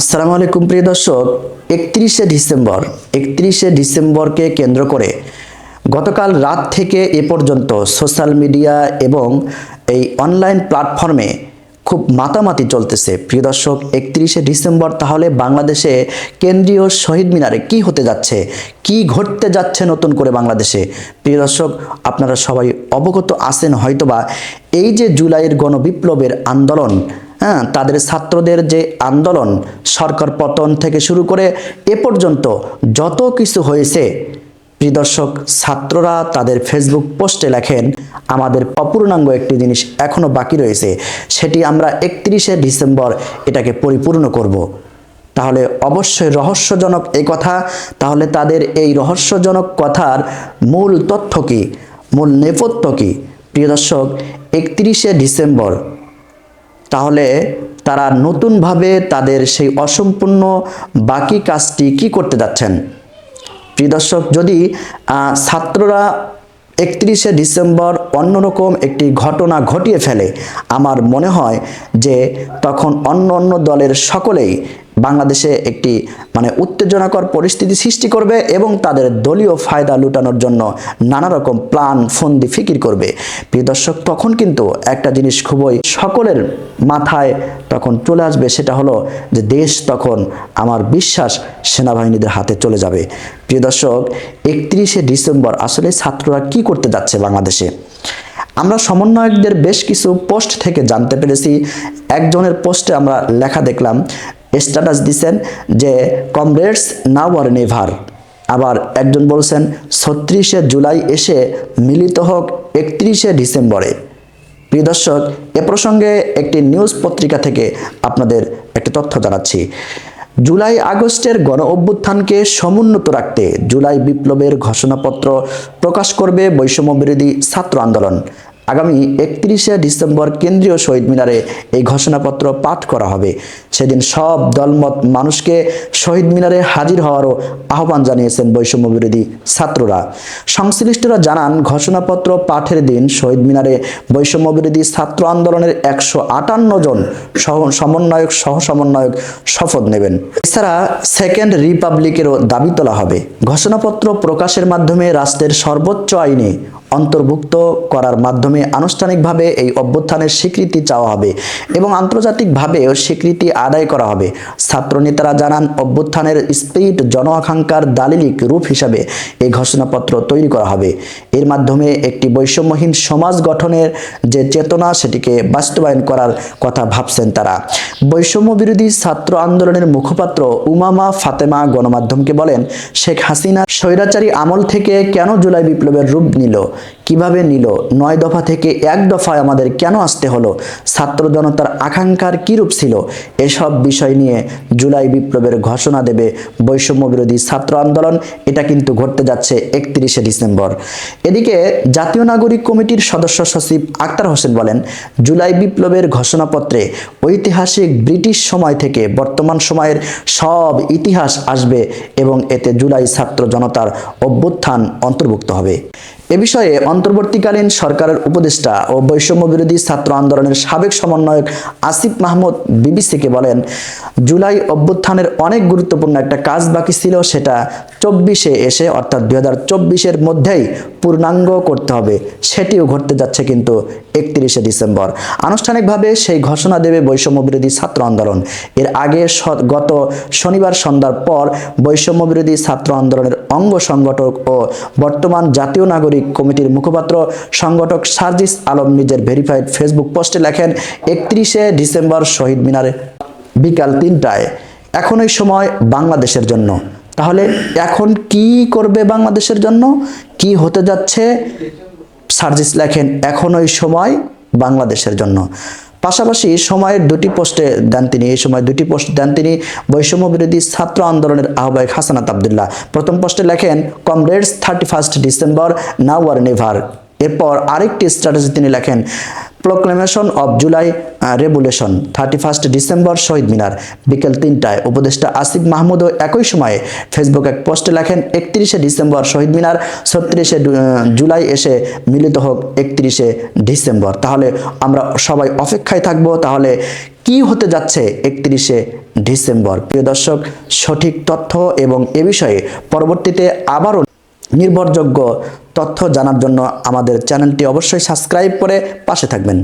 আসসালামু আলাইকুম প্রিয় দর্শক, একত্রিশে ডিসেম্বর, একত্রিশে ডিসেম্বরকে কেন্দ্র করে গতকাল রাত থেকে এ পর্যন্ত সোশ্যাল মিডিয়া এবং এই অনলাইন প্ল্যাটফর্মে খুব মাতামাতি চলতেছে। প্রিয় দর্শক, একত্রিশে ডিসেম্বর তাহলে বাংলাদেশে কেন্দ্রীয় শহীদ মিনারে কি হতে যাচ্ছে? কি ঘটতে যাচ্ছে নতুন করে বাংলাদেশে? প্রিয় দর্শক, আপনারা সবাই অবগত আছেন হয়তোবা এই যে জুলাইয়ের গণবিপ্লবের আন্দোলন হ্যাঁ তাদের ছাত্রদের যে আন্দোলন, সরকার পতন থেকে শুরু করে এ পর্যন্ত যত কিছু হয়েছে, প্রিয় দর্শক, ছাত্ররা তাদের ফেসবুক পোস্টে লেখেন, আমাদের অপূর্ণাঙ্গ একটি জিনিস এখনও বাকি রয়েছে, সেটি আমরা একত্রিশে ডিসেম্বর এটাকে পরিপূর্ণ করব। তাহলে অবশ্যই রহস্যজনক এই কথা। তাহলে তাদের এই রহস্যজনক কথার মূল তথ্য কী? মূল নেপথ্য কী? প্রিয় দর্শক, একত্রিশে ডিসেম্বর তাহলে তারা নতুনভাবে তাদের সেই অসম্পূর্ণ বাকি কাজটি কি করতে যাচ্ছেন? প্রিয় দর্শক, যদি ছাত্ররা একত্রিশে ডিসেম্বর অন্যরকম একটি ঘটনা ঘটিয়ে ফেলে, আমার মনে হয় যে তখন অন্য অন্য দলের সকলেই বাংলাদেশে একটি মানে উত্তেজনাকর পরিস্থিতি সৃষ্টি করবে এবং তাদের দলীয় ফায়দা লুটানোর জন্য নানা রকম প্ল্যান, ফন্দি, ফিকির করবে। প্রিয় দর্শক, তখন কিন্তু একটা জিনিস খুবই সকলের মাথায় তখন চলে আসবে, সেটা হলো যে দেশ তখন আমার বিশ্বাস সেনাবাহিনীদের হাতে চলে যাবে। প্রিয় দর্শক, একত্রিশে ডিসেম্বর আসলে ছাত্ররা কি করতে যাচ্ছে বাংলাদেশে? আমরা সমন্বয়কদের বেশ কিছু পোস্ট থেকে জানতে পেরেছি। একজনের পোস্টে আমরা লেখা দেখলাম স্ট্যাটাস দিছেন যে কমরেডস নাও আর নেভার। আবার একজন বলছেন, ছত্রিশে জুলাই এসে মিলিত হোক একত্রিশে ডিসেম্বরে। প্রিয় দর্শক, এ প্রসঙ্গে একটি নিউজ পত্রিকা থেকে আপনাদের একটি তথ্য জানাচ্ছি। জুলাই আগস্টের গণ অভ্যুত্থানকে সমুন্নত রাখতে জুলাই বিপ্লবের ঘোষণাপত্র প্রকাশ করবে বৈষম্য বিরোধী ছাত্র আন্দোলন। আগামী একত্রিশে ডিসেম্বর কেন্দ্রীয় শহীদ মিনারে এই ঘোষণাপত্র পাঠ করা হবে। সেদিন সব দলমত মানুষকে শহীদ মিনারে হাজির হওয়ারও আহ্বান জানিয়েছেন বৈষম্য বিরোধী ছাত্ররা। সংশ্লিষ্টরা জানান, ঘোষণাপত্র পাঠের দিন শহীদ মিনারে বৈষম্য বিরোধী ছাত্র আন্দোলনের একশো আটান্ন জন সহ, সমন্বয়ক সহ সমন্বয়ক শপথ নেবেন। এছাড়া সেকেন্ড রিপাবলিকেরও দাবি তোলা হবে। ঘোষণাপত্র প্রকাশের মাধ্যমে রাষ্ট্রের সর্বোচ্চ আইনে অন্তর্ভুক্ত করার মাধ্যমে আনুষ্ঠানিকভাবে এই অভ্যুত্থানের স্বীকৃতি চাওয়া হবে এবং আন্তর্জাতিকভাবেও স্বীকৃতি আদায় করা হবে। ছাত্রনেতারা জানান, অভ্যুত্থানের স্পিরিট জন আকাঙ্ক্ষার দালিলিক রূপ হিসাবে এই ঘোষণাপত্র তৈরি করা হবে। এর মাধ্যমে একটি বৈষম্যহীন সমাজ গঠনের যে চেতনা, সেটিকে বাস্তবায়ন করার কথা ভাবছেন তারা। বৈষম্য বিরোধী ছাত্র আন্দোলনের মুখপাত্র উমামা ফাতেমা গণমাধ্যমকে বলেন, শেখ হাসিনা স্বৈরাচারী আমল থেকে কেন জুলাই বিপ্লবের রূপ নিল? কীভাবে নিল? নয় দফা থেকে এক দফায় আমাদের কেন আসতে হলো? ছাত্র জনতার আকাঙ্ক্ষার কী রূপ ছিল? এসব বিষয় নিয়ে জুলাই বিপ্লবের ঘোষণা দেবে বৈষম্য বিরোধী ছাত্র আন্দোলন। এটা কিন্তু ঘটতে যাচ্ছে একত্রিশে ডিসেম্বর। এদিকে জাতীয় নাগরিক কমিটির সদস্য সচিব আক্তার হোসেন বলেন, জুলাই বিপ্লবের ঘোষণাপত্রে ঐতিহাসিক ব্রিটিশ সময় থেকে বর্তমান সময়ের সব ইতিহাস আসবে এবং এতে জুলাই ছাত্র জনতার অভ্যুত্থান অন্তর্ভুক্ত হবে। এ বিষয়ে অন্তর্বর্তীকালীন সরকারের উপদেষ্টা ও বৈষম্য বিরোধী ছাত্র আন্দোলনের সাবেক সমন্বয়ক আসিফ মাহমুদ বিবিসিকে বলেন, জুলাই অভ্যুত্থানের অনেক গুরুত্বপূর্ণ একটা কাজ বাকি ছিল সেটা চব্বিশে এসে অর্থাৎ দুই হাজার চব্বিশের মধ্যেই পূর্ণাঙ্গ করতে হবে। সেটিও ঘটতে যাচ্ছে কিন্তু একত্রিশে ডিসেম্বর। আনুষ্ঠানিকভাবে সেই ঘোষণা দেবে বৈষম্য বিরোধী ছাত্র আন্দোলন। এর আগে গত শনিবার সন্ধ্যার পর বৈষম্য বিরোধী ছাত্র আন্দোলনের অঙ্গ সংগঠক ও বর্তমান জাতীয় নাগরিক কমিটির মুখপাত্র, সংগঠক সার্জিস আলম নিজের ভেরিফাইড ফেসবুক পোস্টে লেখেন, একত্রিশে ডিসেম্বর শহীদ মিনারে, বিকাল তিনটায়। এখন এই সময় বাংলাদেশের জন্য। তাহলে এখন কি করবে বাংলাদেশের জন্য? কি হতে যাচ্ছে? সার্জিস লেখেন, এখন ওই সময় বাংলাদেশের জন্য। পাশাপাশি সময়ের দুটি পোস্টে দেন তিনি, এই সময় দুটি পোস্ট দেন তিনি বৈষম্য বিরোধী ছাত্র আন্দোলনের আহ্বায়ক হাসানাত আবদুল্লাহ। প্রথম পোস্টে লেখেন, comrades, thirty first December now or never. এরপর আরেকটি স্ট্র্যাটেজি তিনি লেখেন proclamation of July revolution thirty first December Shaheed Minar. বিকেল তিনটায় উপদেষ্টা আসিফ মাহমুদও একই সময়ে ফেসবুক এক পোস্টে লেখেন, একত্রিশে ডিসেম্বর শহীদ মিনার, ছত্রিশে জুলাই এসে মিলিত হোক একত্রিশে ডিসেম্বর তাহলে আমরা সবাই অপেক্ষায় থাকব, তাহলে কি হতে যাচ্ছে একত্রিশে ডিসেম্বর প্রিয় দর্শক, সঠিক তথ্য এবং এ বিষয়ে পরবর্তীতে আবারও নির্ভরযোগ্য তথ্য জানার জন্য আমাদের চ্যানেলটি অবশ্যই সাবস্ক্রাইব করে পাশে থাকবেন।